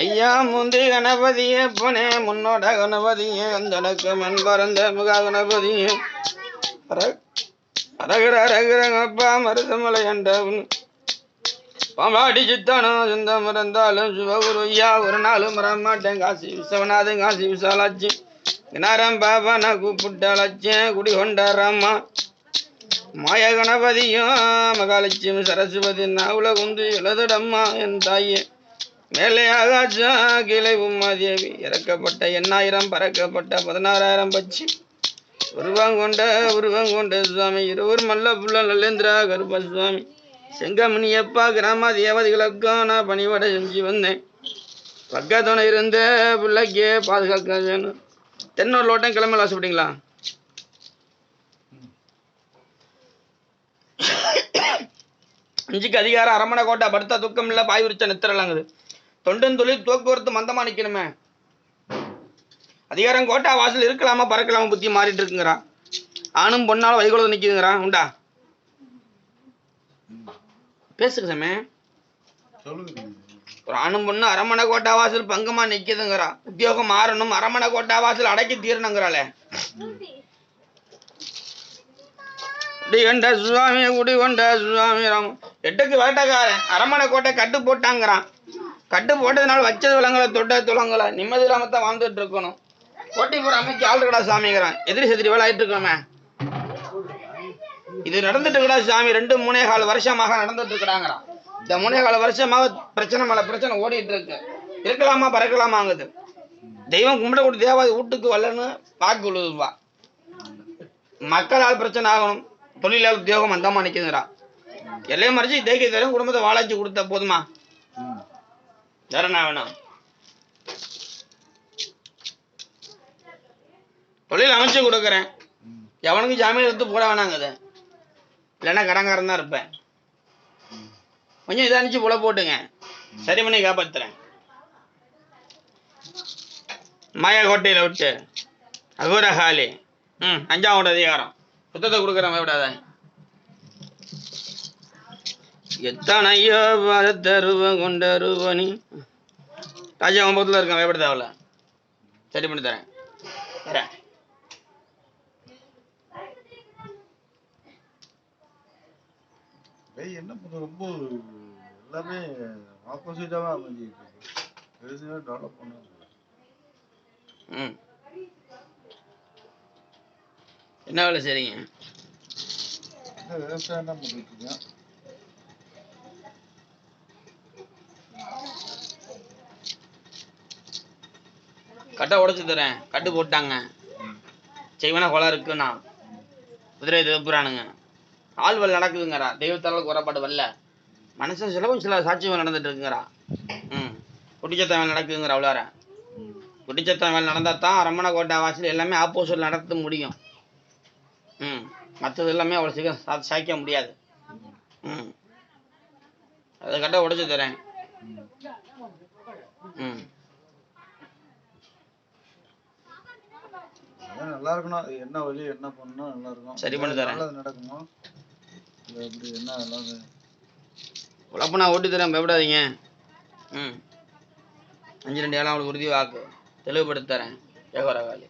ஐயா முந்தி கணபதியே போனே முன்னோட கணபதியே அந்தனுக்கு மண் பறந்த முகா கணபதியே அரகர அரகரங்கப்பா மருதமலை என்றவன் பாம்பாடி சித்தானோ சொந்தம் மறந்தாலும் சிவகுரு ஐயா ஒரு நாளும் மறமாட்டேன் காசி விஸ்வநாதன் காசி விசாலாச்சி கிணாரம் பாபா நான் கூப்பிட்டாலச்சேன் குடி கொண்டாராம்மா மாய கணபதியும் மகாலட்சுமி சரஸ்வதி நான் உலகுந்து எழுதடம்மா என் தாயே. மேலே ஆகாசம் கீழே உமாதேவி இறக்கப்பட்ட எண்ணாயிரம் பறக்கப்பட்ட பதினாறாயிரம் பச்சி உருவம் கொண்ட உருவம் கொண்ட சுவாமி. இருவர் மல்ல புள்ள நல்லேந்திரா கருப்ப சுவாமி. செங்கமணியப்பா கிராம தேவதைகளுக்கும் நான் பணிவடை செஞ்சு வந்தேன். பக்கத்துணை இருந்த பிள்ளைக்கு பாதுகாக்க வேணும். தென்னூர் லோட்டம் கிளம்பல ஆசைப்பட்டீங்களா அஞ்சுக்கு அதிகாரம் அரமணை கோட்டை படுத்தா துக்கம் இல்லை பாய் விரிச்ச நித்திரலாங்குது தொண்டன் தொழில் போக்குவரத்து மந்தமா நிக்கணுமே. அதிகாரம் கோட்டா வாசல் இருக்கலாமா பறக்கலாமா புத்தி மாறிட்டு இருக்குங்கிறான் ஆணும் பொண்ணாலும் வைகுலத நிக்குதுங்கிறான் உண்டா? பேசுங்க சாமி. ஒரு ஆணும் பொண்ணு அரமணை கோட்டா வாசல் பங்கமா நிக்குதுங்கிறான் உத்தியோகம் மாறணும் அரமணை கோட்டா வாசல் அடக்கி தீரணுங்கிறாளே. குடி சுவாமி குடி கொண்ட சுவாமி ராம. எட்டுக்கு வேட்டக்காரன் அரமணை கோட்டை கட்டு போட்டாங்கிறான். கட்டு போட்டதுனால வச்சது விலங்கல தொட்ட துலங்கல. நிம்மதி இல்லாம தான் வாழ்ந்துட்டு இருக்கணும். கோட்டிபுரம் அமைக்க ஆள் இருக்கடா சாமிங்கிறான். எதிரி செதிரி வேலை ஆயிட்டு இருக்கோமே இது நடந்துட்டு இருக்கடா சாமி. ரெண்டு மூணே கால வருஷமாக நடந்துட்டு இருக்கிறாங்கிறான். இந்த மூணே கால வருஷமாக பிரச்சனை மேல பிரச்சனை ஓடிட்டு இருக்கு. இருக்கலாமா பறக்கலாமாங்குது. தெய்வம் கும்பிட கூட தேவாதி வீட்டுக்கு வரலன்னு வாக்கு விழுதுவா மக்களால் பிரச்சனை ஆகணும். தொழிலாளர் உத்தியோகம் அந்தமா நிற்குதுங்கிறான் எல்லையை மறைச்சு தேக்கிய தரும் குடும்பத்தை வாழாச்சு கொடுத்தா போதுமா? வேற வேணாம் வேணும்? தொழில் அமைச்சு கொடுக்குறேன். எவனுக்கும் ஜாமீன் எடுத்து போட வேணாங்குது. இல்லைன்னா கடங்காரன் தான் இருப்பேன். கொஞ்சம் இதை அனுப்பிச்சு புல போட்டுங்க. சரி பண்ணி காப்பாற்றுறேன் மாயா கோட்டையில் விட்டு அகோரஹாலி ம் அஞ்சாவோட அதிகாரம். புத்தகத்தை கொடுக்குறேன் விடாத எத்தனையோ பரத்தருவம் கொண்டருவனி. ராஜா ஒன்பதுல இருக்கேன் பயப்பட தேவையில்ல. சரி பண்ணி தரேன். என்ன பண்ண ரொம்ப எல்லாமே இருக்கு. பெருசாக டெவலப் பண்ண ம். என்ன வேலை செய்றீங்க? விவசாயம் தான் பண்ணிட்டு இருக்கேன். கட்டை உடச்சு தரேன். கட்டு போட்டாங்க. செய்வன கொலை இருக்குண்ணா குதிரை திருப்புறானுங்க. ஆள்வல் நடக்குதுங்கிறா தெய்வத்தால் குறைபாடு வரல. மனசு சிலவும் சில சாட்சியம் நடந்துட்டு இருக்குங்கிறா ம். குட்டிச்சத்தம் வேலை நடக்குதுங்கிற அவ்வளோற ம் வேலை நடந்தால் தான் அரமணை கோட்டை வாசல் எல்லாமே ஆப்போசிட் நடத்த முடியும். ம். மற்றது எல்லாமே அவ்வளோ சீக்கிரம் சா சாய்க்க முடியாது. ம். அதை கரெக்டாக உடச்சி தரேன். ம் ம் அதான் நல்லா இருக்கணும். அது என்ன வழி என்ன பண்ணணும் நல்லா இருக்கும் சரி பண்ணி தரேன். நல்லது நடக்குமா? இல்லை எப்படி என்ன நல்லது உழப்பு நான் ஓட்டி தரேன் பயப்படாதீங்க. ம். அஞ்சு ரெண்டு ஏழாம் அவளுக்கு உறுதி வாக்கு. தெளிவுபடுத்தி தரேன். ஏகோரகாலி